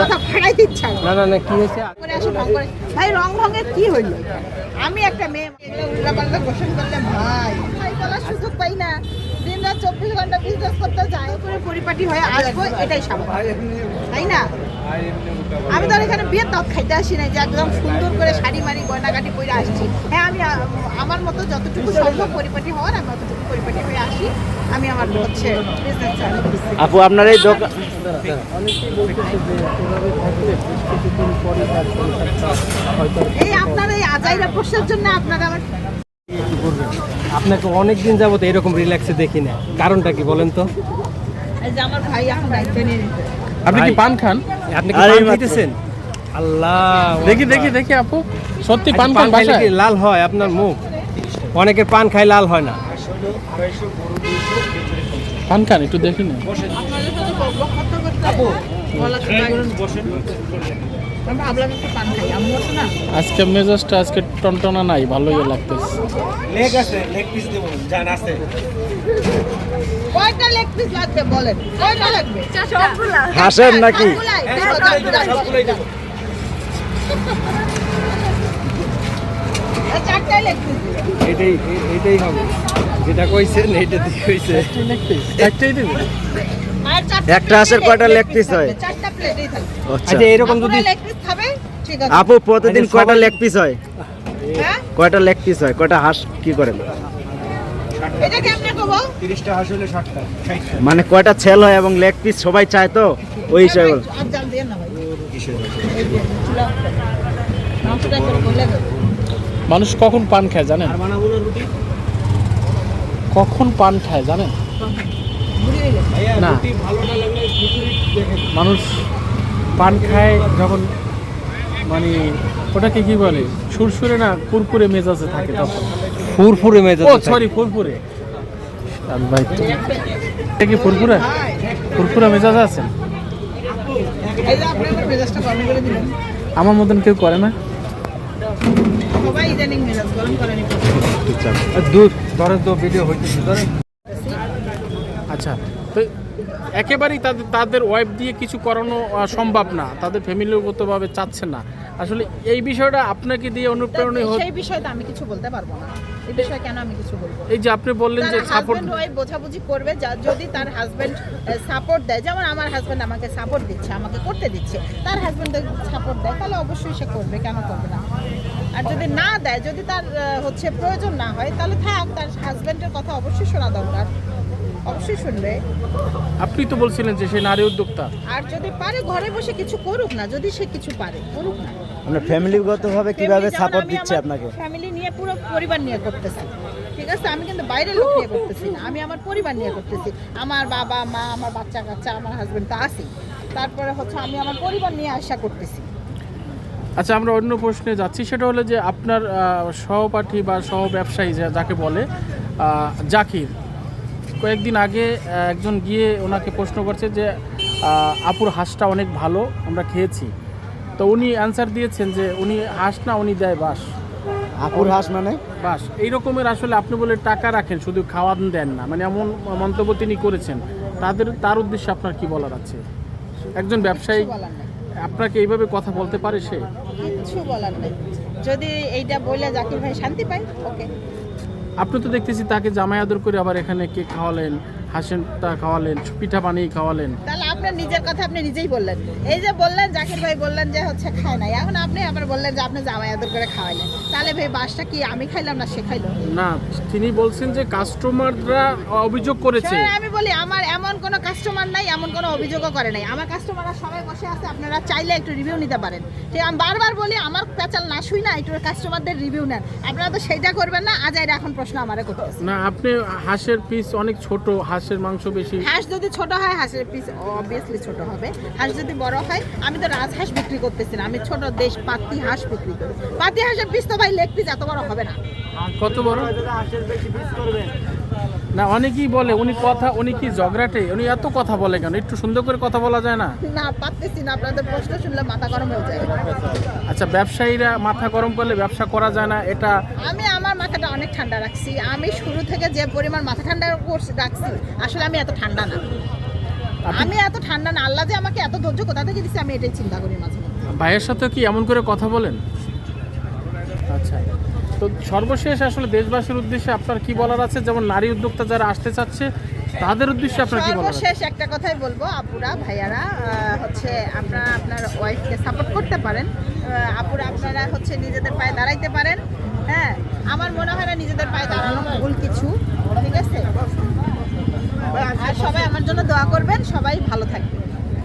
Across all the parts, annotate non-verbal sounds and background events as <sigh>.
মাথা ফাড়াইতে ইচ্ছা না না না কি হয়েছে? করে আসে ঢং করে। ভাই রং ঢঙের কি হইল? আমি একটা মেয়ে এগুলো উল্টাপাল্টা কোশ্চেন করলে ভাই। ভাই বলার সুযোগ পাই না। দিন রাত চব্বিশ ঘণ্টা বিজনেস করতে যাই। করে পরিপাটি হয়ে আসব এটাই স্বাভাবিক তাই না? আমি তো এখানে বিয়ের তৎ খাইতে আসি না যে একদম সুন্দর করে শাড়ি মারি গয়নাগাটি পরে আসছি। হ্যাঁ আমি আমার মতো যতটুকু সম্ভব পরিপাটি হওয়ার আমি অতটুকু পরিপাটি হয়ে আসি। আমি আমার হচ্ছে বিজনেস আপু আপনার এই দোকান আপনাকে অনেক দিন যাবত এরকম রিল্যাক্সে দেখি না কারণটা কি বলেন তো? আপনি কি পান খান? আপনি খেতেছেন? আল্লাহ দেখি দেখি দেখি আপু। সত্যি আচ্ছা, পান খান লাল হয় আপনার মুখ? অনেকের পান খাই লাল হয় না। কান একটু দেখি না। আজকে মেজাজটা আজকে টনটনা নাই ভালোই লাগতেছে। লেগ আছে লেগ পিস দেব আছে। কয়টা লেগ পিস লাগবে বলেন? কয়টা লাগবে? হাসেন নাকি? <laughs> এটাই এটাই হবে। যেটা কইছেন এইটা দিয়ে হইছে একটাই দেবে? একটা হাঁসের কয়টা piece থাকবে, হয়? আচ্ছা। আচ্ছা এরকম যদি লেগ পিস খাবে ঠিক আছে। আপু প্রতিদিন আচ্ছা, কয়টা লেগ পিস হয়? হ্যাঁ? কয়টা লেগ পিস হয়? কয়টা হাঁস কি করেন মানে কয়টা ছেল হয় এবং লেগ পিস সবাই চায় তো? ওই হিসাবে। বল। মানুষ কখন পান খায় জানেন? কখন পান খায় জানেন? না। মানুষ পান খায় যখন মানে ওটাকে কি বলে? সুরসুরে না কুরকুরে মেজাজে থাকে তখন? ফুরফুরে মেজাজ ও সরি ফুরফুরে। ভাই এটা কি ফুরফুরে? ফুরফুরে মেজাজ আছে আমার মতন কেউ করে না? সবাই ইদানিং মেজাজ গরম করেনি দূর ধরেন তো ভিডিও হইতেছে ধরেন। আচ্ছা তো একেবারেই তাদের তাদের ওয়াইফ দিয়ে কিছু করানো সম্ভব না। তাদের ফ্যামিলিগতভাবে চাচ্ছে না। আসলে এই বিষয়টা আপনাকে দিয়ে অনুপ্রেরণা এই সেই বিষয়টা আমি কিছু বলতে পারব না। এই বিষয়ে কেন আমি কিছু বলব এই যে আপনি বললেন যে সাপোর্ট ওয়াইফ বোঝাবুঝি করবে যদি তার হাজবেন্ড সাপোর্ট দেয় যেমন আমার হাজবেন্ড আমাকে সাপোর্ট দিচ্ছে আমাকে করতে দিচ্ছে তার হাজবেন্ড সাপোর্ট দেয় তাহলে অবশ্যই সে করবে কেন করবে না? আর যদি না দেয় যদি তার হচ্ছে প্রয়োজন না হয় তাহলে থাক তার হাজবেন্ডের কথা অবশ্যই শোনা দরকার। অবশ্যই শুনবে। আপনি তো বলছিলেন যে সে নারী উদ্যোক্তা। আর যদি পারে ঘরে বসে কিছু করুক না যদি সে কিছু পারে করুক না। আপনার ফ্যামিলিগতভাবে কীভাবে সাপোর্ট দিচ্ছে আপনাকে? ফ্যামিলি নিয়ে, পুরো পরিবার নিয়ে করতেছি। ঠিক আছে? আমি কিন্তু বাইরের লোক নিয়ে করতেছি না। আমি আমার পরিবার নিয়ে করতেছি। আমার বাবা, মা, আমার বাচ্চা কাচ্চা, আমার হাজবেন্ড তো আছেই। তারপরে হচ্ছে আমি আমার পরিবার নিয়ে আশা করতেছি। আচ্ছা আমরা অন্য প্রশ্নে যাচ্ছি। সেটা হলো যে আপনার সহপাঠী বা সহ ব্যবসায়ী যাকে বলে জাকির, কয়েকদিন আগে একজন গিয়ে ওনাকে প্রশ্ন করছে যে আপুর হাঁসটা অনেক ভালো, আমরা খেয়েছি। তো উনি অ্যান্সার দিয়েছেন যে, উনি হাঁস না, উনি দেয় বাস আপুর হাঁস মানে? বাস এই রকমের আসলে আপনি বলে টাকা রাখেন শুধু খাওয়ান দেন না। মানে এমন মন্তব্য তিনি করেছেন। তাদের তার উদ্দেশ্যে আপনার কি বলার আছে? একজন ব্যবসায়ী আপনাকে এইভাবে কথা বলতে পারে সে? কিছু বলার নেই। যদি এইটা বলে জাকির ভাই শান্তি পাই ওকে আপনি তো দেখতেছি তাকে জামাই আদর করে আবার এখানে কে খাওয়ালেন। হাসেনটা খাওয়ালেন পিঠা বানিয়ে খাওয়ালেন। তাহলে আপনার নিজের কথা আপনি নিজেই বললেন। এই যে বললেন জাকির ভাই বললেন যে হচ্ছে খায় নাই। এখন আপনি আবার বললেন যে আপনি জামাই আদর করে খাওয়ালেন তাহলে ভাই বাসটা কি আমি খাইলাম না সে খাইলো? না তিনি বলছেন যে কাস্টমাররা অভিযোগ করেছে। আমি বলি আমার এমন কোনো কাস্টমার নাই এমন কোনো অভিযোগও করে নাই। আমার কাস্টমাররা সবাই বসে আছে আপনারা চাইলে একটু রিভিউ নিতে পারেন। ঠিক আমি বারবার বলি আমার পেঁচাল না শুই না একটু কাস্টমারদের রিভিউ নেন। আপনারা তো সেইটা করবেন না আজ এর এখন প্রশ্ন আমারে করতেছে। না আপনি হাঁসের পিস অনেক ছোট হাঁসের মাংস বেশি। হাঁস যদি ছোট হয় হাঁসের পিস অবভিয়াসলি ছোট হবে। হাঁস যদি বড় হয় আমি তো রাজহাঁস বিক্রি করতেছি না আমি ছোট দেশ পাতি হাঁস বিক্রি করি। পাতি হাঁসের পিস তো ভাই লেগ পিস এত বড় হবে না। কত বড়? না অনেকেই বলে উনি কথা উনি কি ঝগড়াটে? উনি এত কথা বলে কেন? একটু সুন্দর করে কথা বলা যায় না? না পারতেছি না আপনাদের প্রশ্ন শুনলে মাথা গরম হয়ে যায়। আচ্ছা ব্যবসায়ীরা মাথা গরম করলে ব্যবসা করা যায় না এটা আমি আমার মাথাটা অনেক ঠান্ডা রাখছি। আমি শুরু থেকে যে পরিমাণ মাথা ঠান্ডা করছি রাখছি আসলে আমি এত ঠান্ডা না। আমি এত ঠান্ডা না আল্লাহ যে আমাকে এত ধৈর্য কোথা থেকে দিচ্ছে আমি এটাই চিন্তা করি মাঝে। ভাইয়ের সাথে কি এমন করে কথা বলেন? আচ্ছা। তো সর্বশেষ আসলে দেশবাসীর উদ্দেশ্যে আপনার কি বলার আছে? যেমন নারী উদ্যোক্তা যারা আসতে চাচ্ছে তাদের উদ্দেশ্যে আপনার কি বলার সর্বশেষ একটা কথাই বলব আপুরা ভাইয়ারা হচ্ছে আপনারা আপনার ওয়াইফকে সাপোর্ট করতে পারেন। আপুরা আপনারা হচ্ছে নিজেদের পায়ে দাঁড়াইতে পারেন। হ্যাঁ আমার মনে হয় না নিজেদের পায়ে দাঁড়ানো ভুল কিছু ঠিক আছে? আর সবাই আমার জন্য দোয়া করবেন সবাই ভালো থাকবে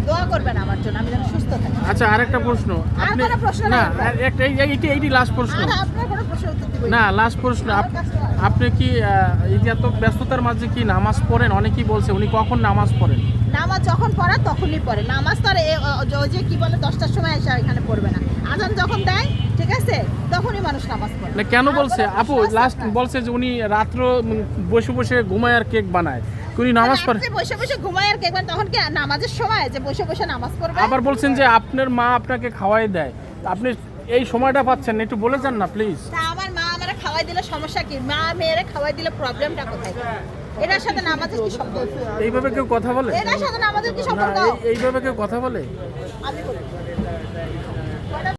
দোয়া করবেন আমার জন্য আমি যেন সুস্থ থাকি। আচ্ছা আরেকটা প্রশ্ন। আর আপনি প্রশ্ন না নাই? আর একটা এই- এইটি লাস্ট প্রশ্ন। আপনার কোনো প্রশ্ন উত্তর দিব না লাস্ট প্রশ্ন আপনি কি এত ব্যস্ততার মাঝে কি নামাজ পড়েন? অনেকেই বলছে উনি কখন নামাজ পড়েন? নামাজ যখন পড়া তখনই পড়ে নামাজ তো আর যে কি বলে দশটার সময় এসে এখানে পড়বে না। আজান যখন দেয় ঠিক আছে তখনই মানুষ নামাজ পড়ে। না কেন বলছে? আপু লাস্ট বলছে যে উনি রাত্র বসে বসে ঘুমায় আর কেক বানায়। উনি নামাজ পড়ে বসে বসে ঘুমায় আর দেখবেন তখন কি নামাজের সময় যে বসে বসে নামাজ পড়বে? আবার বলছেন যে আপনার মা আপনাকে খাওয়াই দেয়। আপনি এই সময়টা পাচ্ছেন একটু বলে যান না প্লিজ আমার মা আমারে খাওয়াই দিলে সমস্যা কি? মা মেয়েরা খাওয়াই দিলে প্রবলেমটা কোথায়? এটার সাথে আমাদের কি সম্পর্ক? এইভাবে কেউ কথা বলে? এটার সাথে আমাদের কি না সম্পর্ক এইভাবে কেউ কথা বলে? আমি বলি।